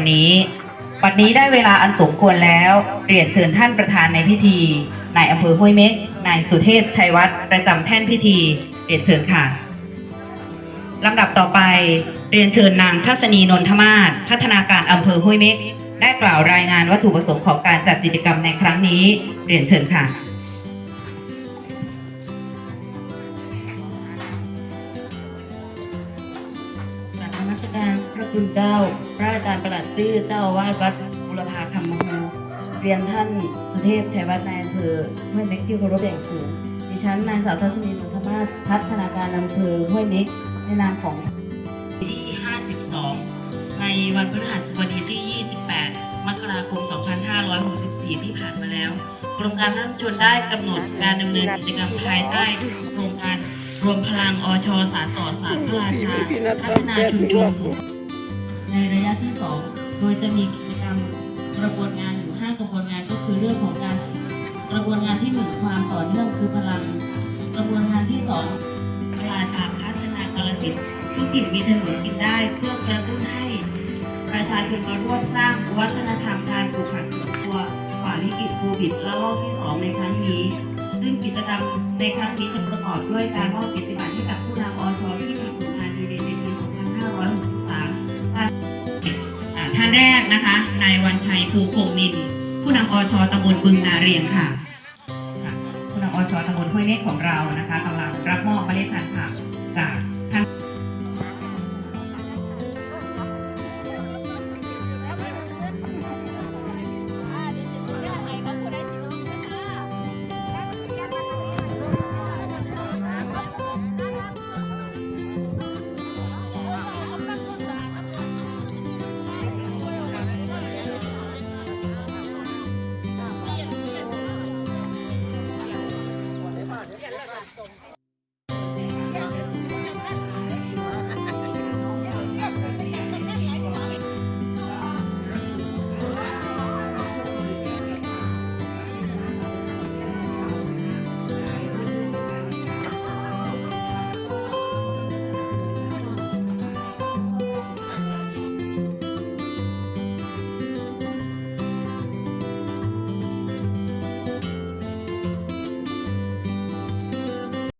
วันนี้วันนี้ได้เวลาอันสมควรแล้วเรียนเชิญท่านประธานในพิธีนายอำเภอห้วยเม็กนายสุเทพชัยวัฒน์ประจำแท่นพิธีเรียนเชิญค่ะลำดับต่อไปเรียนเชิญนางทัศนีนนทมาศพัฒนาการอำเภอห้วยเม็กได้กล่าวรายงานวัตถุประสงค์ของการจัดกิจกรรมในครั้งนี้ เรียนเชิญค่ะ รพระคุณเจ้า พระอาจารย์ประหลัดซื่อเจ้าอาวาสวัดบุรพาคำมโหเรียนท่านสุเทพชัยวัฒน์นายอำเภอห้วยเม็กที่เคารพอย่างสูงดิฉันนางสาวทัศนีนนทมาศพัฒนาการอำเภอห้วยเม็กในนามของที่ 52 ในวันพฤหัสบดีที่ 28 มกราคม 2564 ที่ผ่านมาแล้วกรมการท่านชนได้กำหนดการดำเนินกิจกรรมภายใต้โครงการรวมพลังอชสารต่อสารพระราชาพัฒนาชุมชน ระยะที่ 2 โดยจะมีกิจกรรมกระบวนงานอยู่ 5 กระบวนงานก็คือเรื่องของการกระบวนงานที่1ความต่อเนื่องคือพลัง กระบวนงานที่2พระราชาพัฒนากรสิทธิ์ธุรกิจมีถนนกินได้ เพื่อกระตุ้นให้ประชาชนมาร่วมสร้างวัฒนธรรมการปลูกผักสวนครัวฝ่าวิกฤตโควิดระลอกที่2ในครั้งนี้ ซึ่งกิจกรรมในครั้งนี้จะประกอบด้วยการมอบเกียรติบัตรให้กับผู้นำ ท่านแรกนะคะนายวันชัยภูคงนิน ผู้นำอชตำบลบึงนาเรียงค่ะผู้นำอชตำบลห้วยเม็กของเรานะคะกำลัง